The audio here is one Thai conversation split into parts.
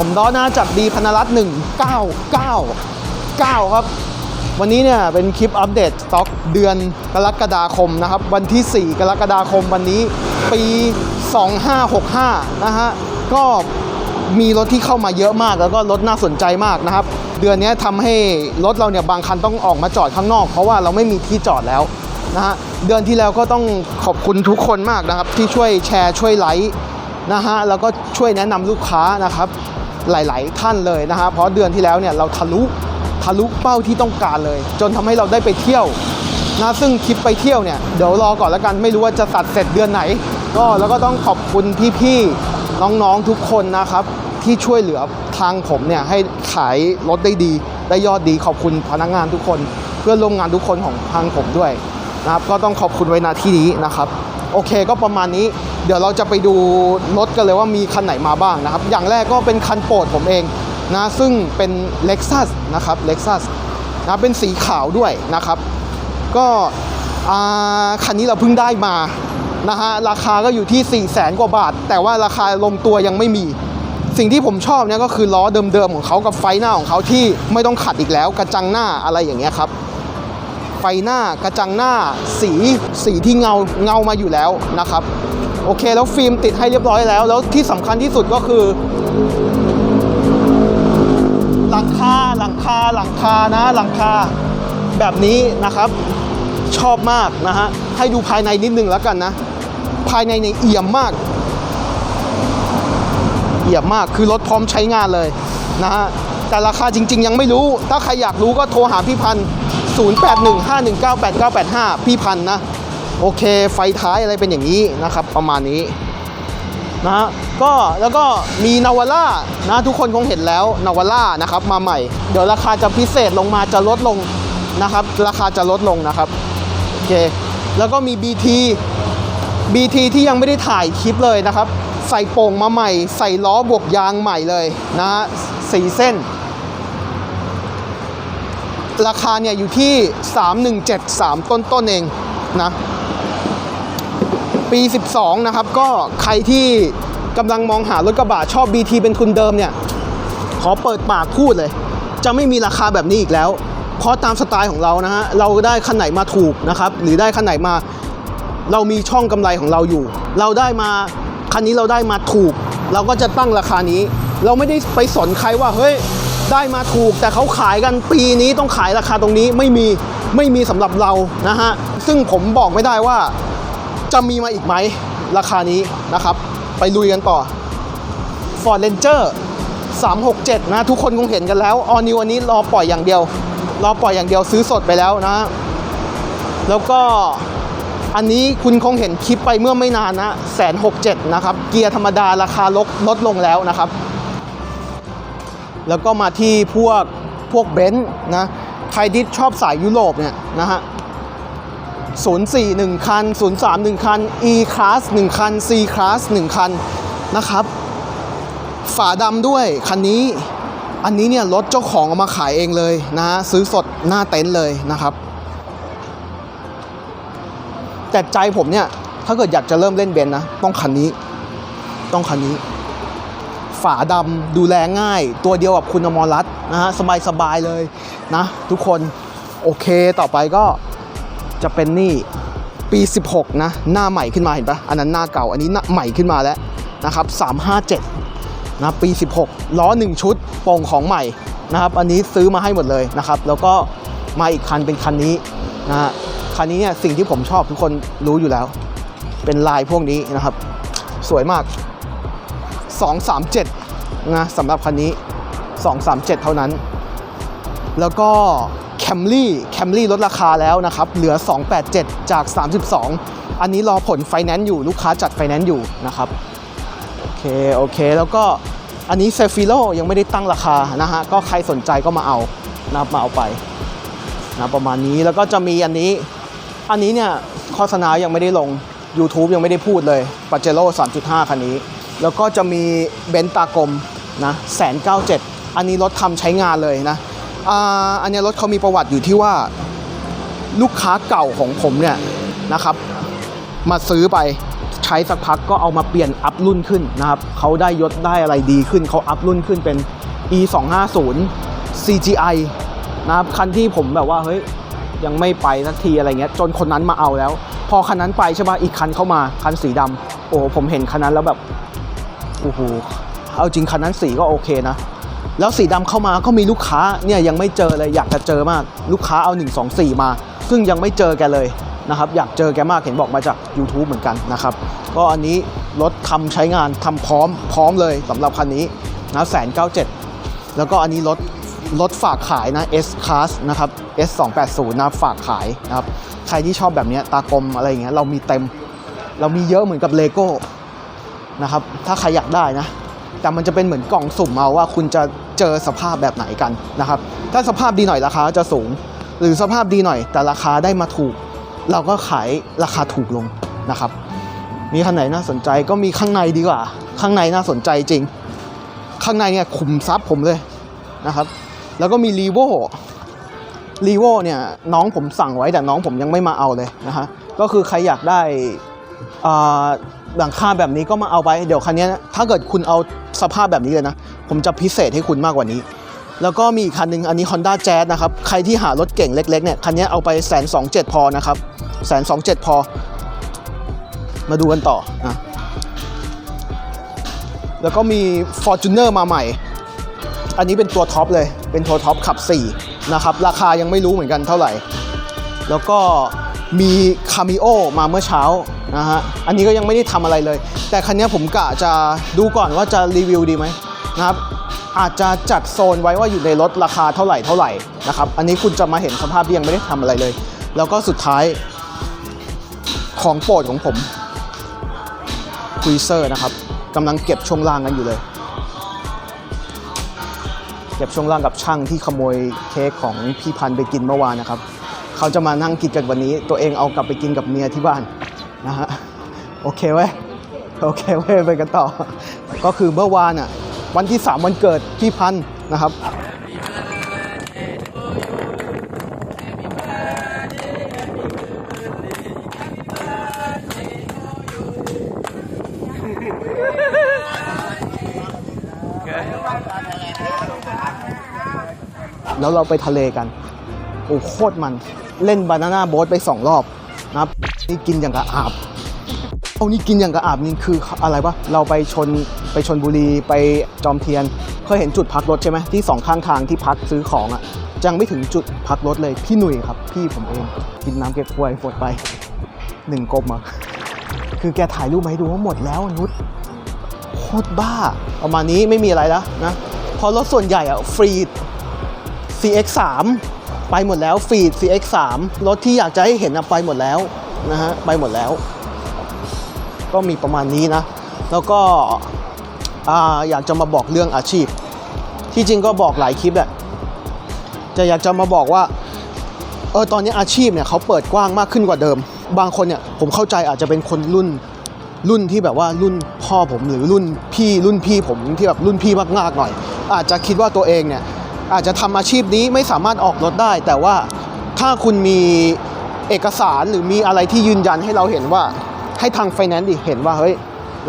ผมดอนาจากดีพนรัตน์1999 ครับ วันนี้เนี่ยเป็นคลิปอัปเดตสต็อกเดือนกรกฎาคมนะครับ วันที่ 4 กรกฎาคมวันนี้ปี 2565 นะฮะ ก็มีรถที่เข้ามาเยอะมากแล้วก็รถน่าสนใจมากนะครับ เดือนนี้ทำให้รถเราเนี่ยบางคันต้องออกมาจอดข้างนอก เพราะว่าเราไม่มีที่จอดแล้วนะฮะเดือนที่แล้วก็ต้องขอบคุณทุกคนมากนะครับ ที่ช่วยแชร์ช่วยไลค์นะฮะแล้วก็ช่วยแนะนำลูกค้านะครับ หลาย ๆ ท่านเลยนะฮะเพราะเดือนที่แล้วเนี่ยเราทะลุทะลุเป้าที่ต้องการเลย จนทำให้เราได้ไปเที่ยวนะซึ่งคลิปไปเที่ยวเนี่ยเดี๋ยวรอก่อนแล้วกันไม่รู้ว่าจะตัดเสร็จเดือนไหน ก็แล้วก็ต้องขอบคุณพี่ๆน้องๆทุกคนนะครับ ที่ช่วยเหลือทางผมเนี่ยให้ขายรถได้ดี ได้ยอดดีขอบคุณพนักงานทุกคน เพื่อนร่วมงานทุกคนของทางผมด้วยนะครับ ก็ต้องขอบคุณไว้ณที่นี้นะครับ โอเคก็ประมาณนี้ เดี๋ยวเราจะไปดูรถกันเลยว่ามีคันไหนมาบ้างนะครับ อย่างแรกก็เป็นคันโปรดผมเองนะซึ่งเป็น Lexus นะครับ Lexus นะเป็นสีขาวด้วยนะครับ ก็คันนี้เราเพิ่งได้มานะฮะราคาก็อยู่ที่ 4 0 0แสนกว่าบาท แต่ว่าราคาลงตัวยังไม่มี สิ่งที่ผมชอบเนี่ยก็คือล้อเดิมๆของเขากับไฟหน้าของเขาที่ไม่ต้องขัดอีกแล้ว กระจังหน้าอะไรอย่างเงี้ยครับ ไฟหน้ากระจังหน้าสีสีที่เงาเงามาอยู่แล้วนะครับ โอเคแล้วฟิล์มติดให้เรียบร้อยแล้ว แล้วที่สำคัญที่สุดก็คือ หลังคาหลังคาหลังคานะหลังคาแบบนี้นะครับชอบมากนะฮะ ให้ดูภายในนิดนึงแล้วกันนะ ภายในเนี่ยเอี่ยมมาก เอี่ยมมากคือรถพร้อมใช้งานเลยนะฮะ แต่ราคาจริง ๆ ยังไม่รู้ ถ้าใครอยากรู้ก็โทรหาพี่พันธ์ 0815198985 พี่พันนะ โอเคไฟท้ายอะไรเป็นอย่างนี้นะครับ ประมาณนี้นะฮะก็แล้วก็มีนาวาร่านะทุกคนคงเห็นแล้วนาวาร่านะครับมาใหม่ เดี๋ยวราคาจะพิเศษลงมาจะลดลงนะครับ ราคาจะลดลงนะครับโอเคแล้วก็มี BT BT ที่ยังไม่ได้ถ่ายคลิปเลยนะครับ ใส่โป่งมาใหม่ ใส่ล้อบวกยางใหม่เลยนะฮะสีเส้น ราคาเนี่ยอยู่ที่ 3173 ต้นต้นเองนะ ปี 12 นะครับ ก็ใครที่กำลังมองหารถกระบะชอบ BT เป็นทุนเดิมเนี่ย ขอเปิดปากพูดเลย จะไม่มีราคาแบบนี้อีกแล้ว เพราะตามสไตล์ของเรานะฮะ เราได้คันไหนมาถูกนะครับ หรือได้คันไหนมา เรามีช่องกำไรของเราอยู่ เราได้มาคันนี้เราได้มาถูก เราก็จะตั้งราคานี้ เราไม่ได้ไปสนใครว่าเฮ้ย ได้มาถูก แต่เขาขายกันปีนี้ต้องขายราคาตรงนี้ไม่มีไม่มีสำหรับเรานะฮะ ซึ่งผมบอกไม่ได้ว่า จะมีมาอีกไหมราคานี้นะครับ ไปลุยกันต่อ Ford Ranger 367 นะทุกคนคงเห็นกันแล้วออนิวอันนี้รอปล่อยอย่างเดียว รอปล่อยอย่างเดียวซื้อสดไปแล้วนะ แล้วก็อันนี้คุณคงเห็นคลิปไปเมื่อไม่นานนะแสนหกเจ็ดนะครับ เกียร์ธรรมดาราคาลดลดลงแล้วนะครับ แล้วก็มาที่พวกพวกเบนซ์นะใครที่ชอบสายยุโรปเนี่ยนะฮะ04 1 คัน 03 1 คัน E Class 1 คัน C Class 1 คันนะครับ ฝาดำด้วยคันนี้ อันนี้เนี่ยรถเจ้าของเอามาขายเองเลยนะฮะซื้อสดหน้าเต็นท์เลยนะครับ แต่ใจผมเนี่ย ถ้าเกิดอยากจะเริ่มเล่นเบนซ์นะ ต้องคันนี้ ต้องคันนี้ ฝาดำดูแลง่าย ตัวเดียวกับคุณอมรรัตน์นะฮะสบายสบายๆเลยนะ ทุกคนโอเคต่อไปก็จะเป็นนี่ปี 16 นะ หน้าใหม่ขึ้นมาเห็นปะอันนั้นหน้าเก่า อันนี้หน้าใหม่ขึ้นมาแล้วนะครับ 357 นะปี 16 ล้อ 1 ชุดโป่งของใหม่นะครับ อันนี้ซื้อมาให้หมดเลยนะครับ แล้วก็มาอีกคันเป็นคันนี้นะฮะคันนี้เนี่ยสิ่งที่ผมชอบทุกคนรู้อยู่แล้ว เป็นลายพวกนี้นะครับ สวยมาก 237 นะสำหรับคันนี้ 237 เท่านั้น แล้วก็แคมรี่แคมรี่ลดราคาแล้วนะครับ เหลือ 287 จาก 32 อันนี้รอผลไฟแนนซ์อยู่ลูกค้าจัดไฟแนนซ์อยู่นะครับ โอเค โอเค แล้วก็อันนี้เซฟิโลยังไม่ได้ตั้งราคานะฮะ ก็ใครสนใจก็มาเอานะมาเอาไปนะประมาณนี้แล้วก็จะมีอันนี้ อันนี้เนี่ยโฆษณายังไม่ได้ลง YouTube ยังไม่ได้พูดเลยป a เจโร่3.5 คันนี้ แล้วก็จะมีเบนตากลมนะแสนเก้าเจ็ดอันนี้รถทำใช้งานเลยนะอ่าอันนี้รถเขามีประวัติอยู่ที่ว่าลูกค้าเก่าของผมเนี่ยนะครับ มาซื้อไปใช้สักพักก็เอามาเปลี่ยนอัพรุ่นขึ้นนะครับเขาได้ยศได้อะไรดีขึ้นเขาอัพรุ่นขึ้นเป็น e 2 5 0 CGI นะครับคันที่ผมแบบว่าเฮ้ยยังไม่ไปสักทีอะไรเงี้ยจนคนนั้นมาเอาแล้ว พอคันนั้นไปใช่ป่ะอีกคันเข้ามาคันสีดำโอ้ผมเห็นคันนั้นแล้วแบบ โอ้โหเอาจริงคันนั้นสีก็โอเคนะ แล้วสีดำเข้ามาก็มีลูกค้าเนี่ยยังไม่เจอเลยอยากจะเจอมาก ลูกค้าเอา 1 2 4 มา ซึ่งยังไม่เจอแกเลยนะครับอยากเจอแกมากเห็นบอกมาจาก YouTube เหมือนกันนะครับก็อันนี้รถทำใช้งานทำพร้อมพร้อมเลยสำหรับคันนี้นะแสนเก้าเจ็ดแล้วก็อันนี้รถรถฝากขายนะ S Class นะครับ S 2 8 0นะฝากขายนะครับใครที่ชอบแบบเนี้ยตากลมอะไรอย่างเงี้ยเรามีเต็ม เรามีเยอะเหมือนกับเลโก้ นะครับ ถ้าใครอยากได้นะ แต่มันจะเป็นเหมือนกล่องสุ่มเอาว่าคุณจะเจอสภาพแบบไหนกันนะครับ ถ้าสภาพดีหน่อยราคาจะสูง หรือสภาพดีหน่อย แต่ราคาได้มาถูก เราก็ขายราคาถูกลงนะครับ มีคันไหนน่าสนใจก็มีข้างในดีกว่า ข้างในน่าสนใจจริง ข้างในเนี่ยขุมทรัพย์ผมเลยนะครับ แล้วก็มีรีโวรีโวเนี่ยน้องผมสั่งไว้แต่น้องผมยังไม่มาเอาเลยนะฮะก็คือใครอยากได้อ่า หลังคาแบบนี้ก็มาเอาไป เดี๋ยวคันนี้ถ้าเกิดคุณเอาสภาพแบบนี้เลยนะ ผมจะพิเศษให้คุณมากกว่านี้ แล้วก็มีอีกคันหนึ่งอันนี้ Honda Jazz นะครับ ใครที่หารถเก่งเล็กๆเนี่ยคันนี้เอาไปแสนสองเจ็ดพอนะครับแสนสองเจ็ดพอ มาดูกันต่อนะแล้วก็มี Fortuner มาใหม่ อันนี้เป็นตัวท็อปเลย เป็นตัวท็อปขับ 4 นะครับ ราคายังไม่รู้เหมือนกันเท่าไหร่ แล้วก็มีคา m ิโอมาเมื่อเช้า นะฮะ อันนี้ก็ยังไม่ได้ทำอะไรเลย แต่คันนี้ผมกะจะดูก่อนว่าจะรีวิวดีไหมนะครับ อาจจะจัดโซนไว้ว่าอยู่ในรถราคาเท่าไหร่เท่าไหร่นะครับ อันนี้คุณจะมาเห็นสภาพที่ยังไม่ได้ทำอะไรเลย แล้วก็สุดท้ายของโปรดของผมคุยเซอร์นะครับกำลังเก็บช่วงล่างกันอยู่เลย เก็บช่วงล่างกับช่างที่ขโมยเค้กของพี่พันธ์ไปกินเมื่อวานนะครับ เขาจะมานั่งกินกันวันนี้ ตัวเองเอากลับไปกินกับเมียที่บ้าน นะฮะโอเคเว้ยโอเคเว้ยไปกันต่อ ก็คือเมื่อวานอะวันที่ 3 วันเกิดพี่พันธ์นะครับแล้วเราไปทะเลกัน โอ้โคตรมัน เล่นบานาน่าโบ๊ทไปสองรอบ นี่กินอย่างกระอาบเอานี่กินอย่างกระอาบนี่คืออะไรวะเราไปชนไปชนบุรีไปจอมเทียน เคยเห็นจุดพักรถใช่ไหมที่สองข้างทางที่พักซื้อของอะ่ะยังไม่ถึงจุดพักรถเลยพี่หนุ่ยครับ พี่ผมเองกินน้ำเก๊กฮวยหมดไปหนึ่งกลมอะคือแกถ่ายรูปมาให้ดูว่าหมดแล้วนุชโคตรบ้า ประมาณนี้ไม่มีอะไรแล้วนะเพอรถส่วนใหญ่อะฟรี CX3 ไปหมดแล้วฟีด CX3 รถที่อยากจะให้เห็นอะไปหมดแล้ว นะฮะไปหมดแล้ว ก็มีประมาณนี้นะ แล้วก็อ่าอยากจะมาบอกเรื่องอาชีพ ที่จริงก็บอกหลายคลิปแหละจะอยากจะมาบอกว่าเออตอนนี้อาชีพเนี่ยเขาเปิดกว้างมากขึ้นกว่าเดิม บางคนเนี่ยผมเข้าใจอาจจะเป็นคนรุ่นรุ่นที่แบบว่ารุ่นพ่อผมหรือรุ่นพี่รุ่นพี่ผมที่แบบรุ่นพี่มากๆหน่อย อาจจะคิดว่าตัวเองเนี่ยอาจจะทำอาชีพนี้ไม่สามารถออกรถได้ แต่ว่าถ้าคุณมี เอกสารหรือมีอะไรที่ยืนยันให้เราเห็นว่า ให้ทางไฟแนนซ์ดิเห็นว่าเฮ้ย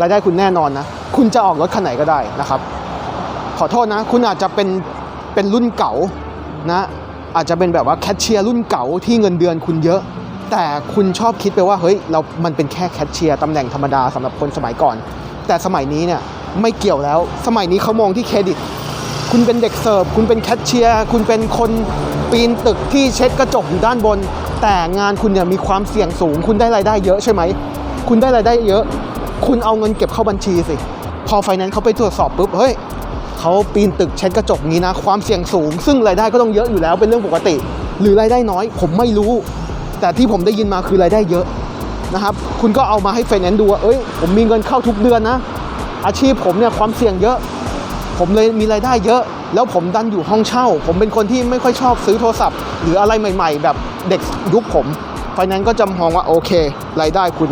รายได้คุณแน่นอนนะ คุณจะออกรถคันไหนก็ได้นะครับ ขอโทษนะ คุณอาจจะเป็นเป็นรุ่นเก่านะอาจจะเป็นแบบว่าแคชเชียร์รุ่นเก่าที่เงินเดือนคุณเยอะ แต่คุณชอบคิดไปว่าเฮ้ยเรา มันเป็นแค่แคชเชียร์ตำแหน่งธรรมดาสำหรับคนสมัยก่อน แต่สมัยนี้เนี่ยไม่เกี่ยวแล้ว สมัยนี้เขามองที่เครดิต คุณเป็นเด็กเสิร์ฟ คุณเป็นแคชเชียร์ คุณเป็นคนปีนตึกที่เช็ดกระจกอยู่ด้านบน แต่งานคุณเนี่ยมีความเสี่ยงสูง คุณได้รายได้เยอะใช่ไหม คุณได้รายได้เยอะ คุณเอาเงินเก็บเข้าบัญชีสิ พอไฟแนนซ์เขาไปตรวจสอบปุ๊บ เฮ้ยเขาปีนตึกเช็ดกระจกนี้นะ ความเสี่ยงสูง ซึ่งรายได้ก็ต้องเยอะอยู่แล้วเป็นเรื่องปกติ หรือรายได้น้อย ผมไม่รู้ แต่ที่ผมได้ยินมาคือรายได้เยอะนะครับ คุณก็เอามาให้ไฟแนนซ์ดูว่าเอ้ย ผมมีเงินเข้าทุกเดือนนะ อาชีพผมเนี่ยความเสี่ยงเยอะ ผมเลยมีรายได้เยอะ แล้วผมดันอยู่ห้องเช่า ผมเป็นคนที่ไม่ค่อยชอบซื้อโทรศัพท์ หรืออะไรใหม่ๆ แบบเด็กยุคผม ไฟแนนซ์ก็จะมองว่าโอเค รายได้คุณ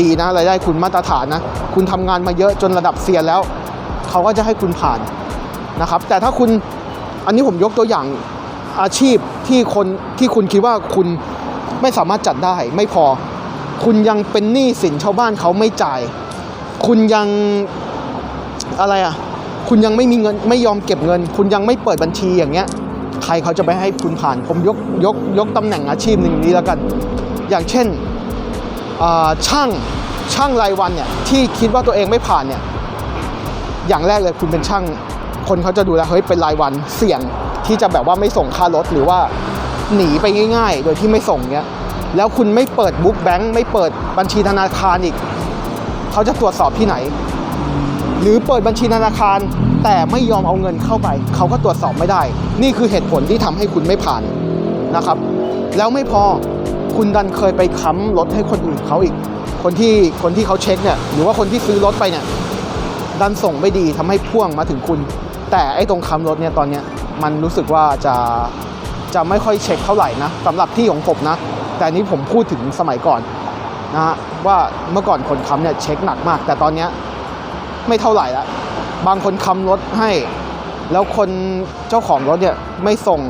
ดีนะ รายได้คุณมาตรฐานนะ คุณทำงานมาเยอะจนระดับเซียนแล้ว เขาก็จะให้คุณผ่านนะครับ แต่ถ้าคุณอันนี้ผมยกตัวอย่างอาชีพที่คนที่คุณคิดว่าคุณไม่สามารถจัดได้ไม่พอ คุณยังเป็นหนี้สินชาวบ้านเขาไม่จ่าย คุณยังอะไรอะ คุณยังไม่มีเงินไม่ยอมเก็บเงิน คุณยังไม่เปิดบัญชีอย่างเงี้ย ใครเขาจะไปให้คุณผ่านผมยกยกยกตำแหน่งอาชีพหนึ่งนี้แล้วกัน อย่างเช่นช่างช่างรายวันเนี่ยที่คิดว่าตัวเองไม่ผ่านเนี่ยอย่างแรกเลยคุณเป็นช่าง คนเขาจะดูแลเฮ้ยเป็นรายวันเสี่ยงที่จะแบบว่าไม่ส่งค่ารถหรือว่าหนีไปง่าย ๆ โดยที่ไม่ส่งเนี้ยแล้วคุณไม่เปิดบุ๊กแบงค์ไม่เปิดบัญชีธนาคารอีก เขาจะตรวจสอบที่ไหน หรือเปิดบัญชีธนาคาร แต่ไม่ยอมเอาเงินเข้าไป เขาก็ตรวจสอบไม่ได้ นี่คือเหตุผลที่ทำให้คุณไม่ผ่านนะครับ แล้วไม่พอคุณดันเคยไปค้ำรถให้คนอื่นเขาอีก คนที่คนที่เขาเช็คเนี่ยหรือว่าคนที่ซื้อรถไปเนี่ยดันส่งไม่ดีทำให้พ่วงมาถึงคุณ แต่ไอ้ตรงค้ำรถเนี่ยตอนเนี้ยมันรู้สึกว่าจะจะไม่ค่อยเช็คเท่าไหร่นะสำหรับที่ของผมนะ แต่นี้ผมพูดถึงสมัยก่อนนะฮะว่าเมื่อก่อนคนค้ำเนี่ยเช็คหนักมาก แต่ตอนเนี้ยไม่เท่าไหร่ละ บางคนค้ำรถให้ แล้วคนเจ้าของรถเนี่ยไม่ส่ง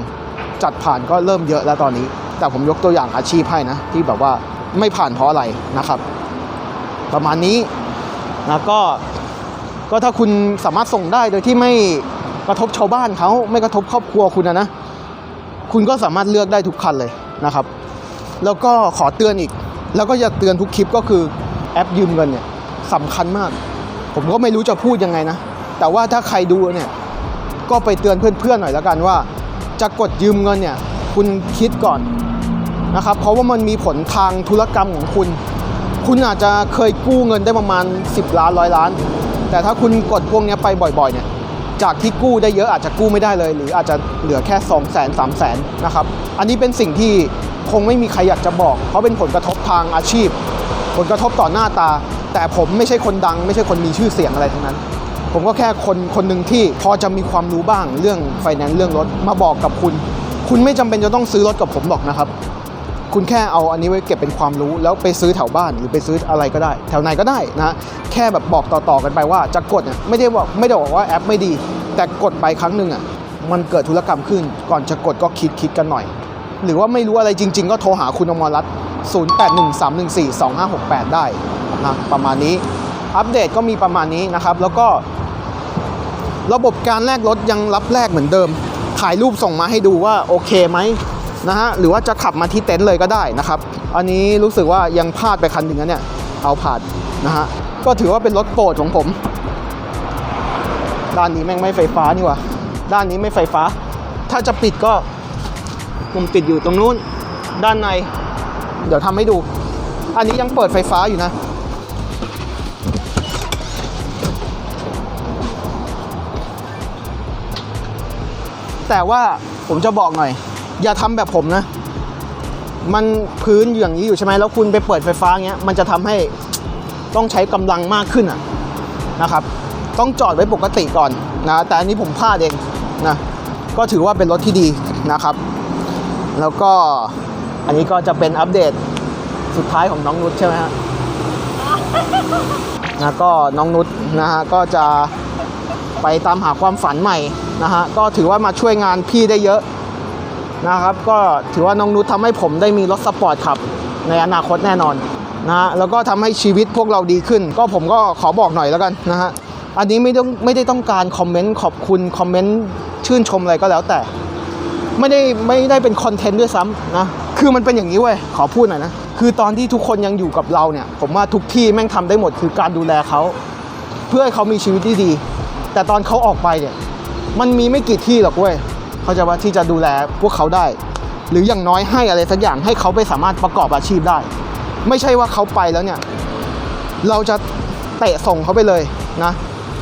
จัดผ่านก็เริ่มเยอะแล้วตอนนี้ แต่ผมยกตัวอย่างอาชีพให้นะ ที่แบบว่าไม่ผ่านเพราะอะไรนะครับ ประมาณนี้นะก็ก็ถ้าคุณสามารถส่งได้โดยที่ไม่กระทบชาวบ้านเขาไม่กระทบครอบครัวคุณนะนะคุณก็สามารถเลือกได้ทุกคันเลยนะครับ แล้วก็ขอเตือนอีก แล้วก็อย่าเตือนทุกคลิปก็คือแอปยืมเงินเนี่ยสำคัญมาก ผมก็ไม่รู้จะพูดยังไงนะ แต่ว่าถ้าใครดูเนี่ยก็ไปเตือนเพื่อนๆหน่อยแล้วกันว่า จะกดยืมเงินเนี่ยคุณคิดก่อนนะครับเพราะว่ามันมีผลทางธุรกรรมของคุณ คุณอาจจะเคยกู้เงินได้ประมาณ 10 ล้านร้อยล้าน แต่ถ้าคุณกดพวกเนี้ยไปบ่อยๆเนี่ยจากที่กู้ได้เยอะอาจจะกู้ไม่ได้เลย หรืออาจจะเหลือแค่ 2 0 0 0 0 0 3 0 0 0 0นะครับอันนี้เป็นสิ่งที่คงไม่มีใครอยากจะบอก เพราะเป็นผลกระทบทางอาชีพ ผลกระทบต่อหน้าตา แต่ผมไม่ใช่คนดัง ไม่ใช่คนมีชื่อเสียงอะไรทั้งนั้น ผมก็แค่คนคนหนึ่งที่พอจะมีความรู้บ้างเรื่องไฟแนนซ์เรื่องรถมาบอกกับคุณ คุณไม่จำเป็นจะต้องซื้อรถกับผมหรอกนะครับ คุณแค่เอาอันนี้ไว้เก็บเป็นความรู้แล้วไปซื้อแถวบ้านหรือไปซื้ออะไรก็ได้ แถวไหนก็ได้นะแค่แบบบอกต่อๆกันไปว่าจะกดเนี่ยไม่ได้บอกไม่ได้บอกว่าแอปไม่ดี แต่กดไปครั้งหนึ่งอะมันเกิดธุรกรรมขึ้น ก่อนจะกดก็คิดคิดกันหน่อย หรือว่าไม่รู้อะไรจริง ๆ ก็โทรหาคุณอมรรัตน์0813142568 ได้นะประมาณนี้อัปเดตก็มีประมาณนี้นะครับ แล้วก็ ระบบการแลกรถยังรับแลกเหมือนเดิม ถ่ายรูปส่งมาให้ดูว่าโอเคไหมนะฮะ หรือว่าจะขับมาที่เต็นท์เลยก็ได้นะครับ อันนี้รู้สึกว่ายังพลาดไปคันหนึ่งนะเนี่ย เอาผ่านนะฮะ ก็ถือว่าเป็นรถโปรดของผม ด้านนี้แม่งไม่ไฟฟ้านี่ว่าด้านนี้ไม่ไฟฟ้า ถ้าจะปิดก็ผมติดอยู่ตรงนู้น ด้านใน เดี๋ยวทำให้ดู อันนี้ยังเปิดไฟฟ้าอยู่นะ แต่ว่าผมจะบอกหน่อย อย่าทำแบบผมนะ มันพื้นอย่างนี้อยู่ใช่ไหมแล้วคุณไปเปิดไฟฟ้าเงี้ยมันจะทำให้ต้องใช้กำลังมากขึ้นอะนะครับ ต้องจอดไว้ปกติก่อนนะแต่อันนี้ผมพลาดเองนะก็ถือว่าเป็นรถที่ดีนะครับ แล้วก็อันนี้ก็จะเป็นอัปเดตสุดท้ายของน้องนุชใช่ไหมฮะนะก็น้องนุชนะฮะก็จะ ไปตามหาความฝันใหม่นะฮะก็ถือว่ามาช่วยงานพี่ได้เยอะนะครับ ก็ถือว่าน้องนุชทำให้ผมได้มีรถสปอร์ตขับในอนาคตแน่นอนนะฮะแล้วก็ทำให้ชีวิตพวกเราดีขึ้น ก็ผมก็ขอบอกหน่อยแล้วกันนะฮะอันนี้ไม่ต้องไม่ได้ต้องการคอมเมนต์ขอบคุณคอมเมนต์ชื่นชมอะไรก็แล้วแต่ ไม่ได้ไม่ได้เป็นคอนเทนต์ด้วยซ้ำนะคือมันเป็นอย่างนี้เว้ยขอพูดหน่อยนะคือตอนที่ทุกคนยังอยู่กับเราเนี่ย ผมว่าทุกที่แม่งทำได้หมดคือการดูแลเขาเพื่อให้เขามีชีวิตที่ดี แต่ตอนเขาออกไปเนี่ยมันมีไม่กี่ที่หรอกเว้ยเขาจะว่าที่จะดูแลพวกเขาได้ หรืออย่างน้อยให้อะไรสักอย่างให้เขาไปสามารถประกอบอาชีพได้ ไม่ใช่ว่าเขาไปแล้วเนี่ย เราจะเตะส่งเขาไปเลยนะ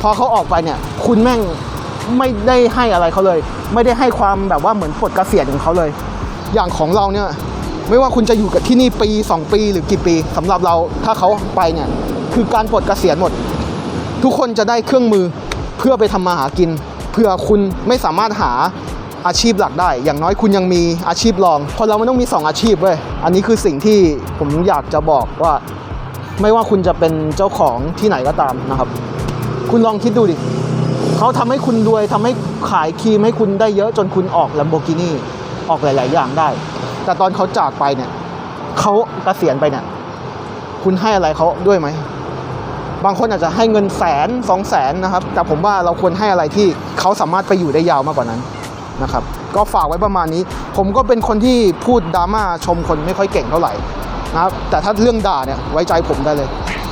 พอเขาออกไปเนี่ย คุณแม่งไม่ได้ให้อะไรเขาเลย ไม่ได้ให้ความแบบว่าเหมือนปลดกเกษียณของเขาเลย อย่างของเราเนี่ย ไม่ว่าคุณจะอยู่กับที่นี่ปี 2 ปีหรือกี่ปีสำหรับเราถ้าเขาไปเนี่ย คือการปลดกเกษียณหมด ทุกคนจะได้เครื่องมือ เพื่อไปทำมาหากินเพื่อคุณไม่สามารถหาอาชีพหลักได้ อย่างน้อยคุณยังมีอาชีพรอง คนเราไม่ต้องมี 2 อาชีพเว้ย อันนี้คือสิ่งที่ผมอยากจะบอกว่า ไม่ว่าคุณจะเป็นเจ้าของที่ไหนก็ตามนะครับ คุณลองคิดดูดิเขาทำให้คุณรวยทำให้ขายครีมให้คุณได้เยอะจนคุณออก Lamborghini ออกหลาย ๆ อย่างได้ แต่ตอนเขาจากไปเนี่ยเขาเกษียณไปเนี่ย คุณให้อะไรเขาด้วยไหม บางคนอาจจะให้เงินแสนสองแสนนะครับ แต่ผมว่าเราควรให้อะไรที่เขาสามารถไปอยู่ได้ยาวมากกว่านั้นนะครับ ก็ฝากไว้ประมาณนี้ ผมก็เป็นคนที่พูดดราม่าชมคนไม่ค่อยเก่งเท่าไหร่นะครับ แต่ถ้าเรื่องด่าเนี่ยไว้ใจผมได้เลย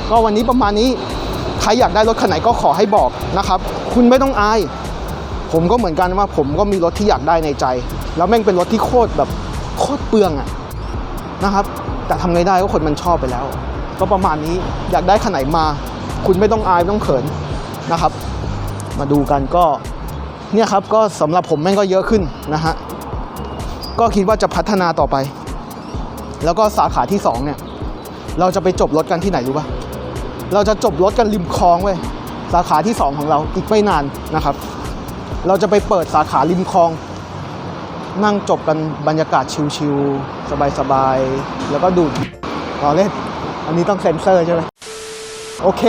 ก็วันนี้ประมาณนี้ ใครอยากได้รถคันไหนก็ขอให้บอกนะครับ คุณไม่ต้องอาย ผมก็เหมือนกันว่าผมก็มีรถที่อยากได้ในใจ แล้วแม่งเป็นรถที่โคตรแบบโคตรเปลืองอะนะครับ แต่ทำไงได้ก็คนมันชอบไปแล้ว ก็ประมาณนี้อยากได้คันไหนมา คุณไม่ต้องอายไม่ต้องเขินนะครับ มาดูกันก็เนี่ยครับก็สำหรับผมแม่งก็เยอะขึ้นนะฮะก็คิดว่าจะพัฒนาต่อไป แล้วก็สาขาที่สองเนี่ยเราจะไปจบรถกันที่ไหนรู้ปะเราจะจบรถกันริมคลองเว้ยสาขาที่สองของเราอีกไม่นานนะครับ เราจะไปเปิดสาขาริมคลอง นั่งจบกันบรรยากาศชิลๆสบายๆแล้วก็ดูดรอเล่นอันนี้ต้องเซ็นเซอร์ใช่ไหม โอเค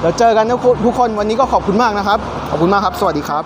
เดี๋ยวเจอกันนะทุกคนวันนี้ก็ขอบคุณมากนะครับ ขอบคุณมากครับ สวัสดีครับ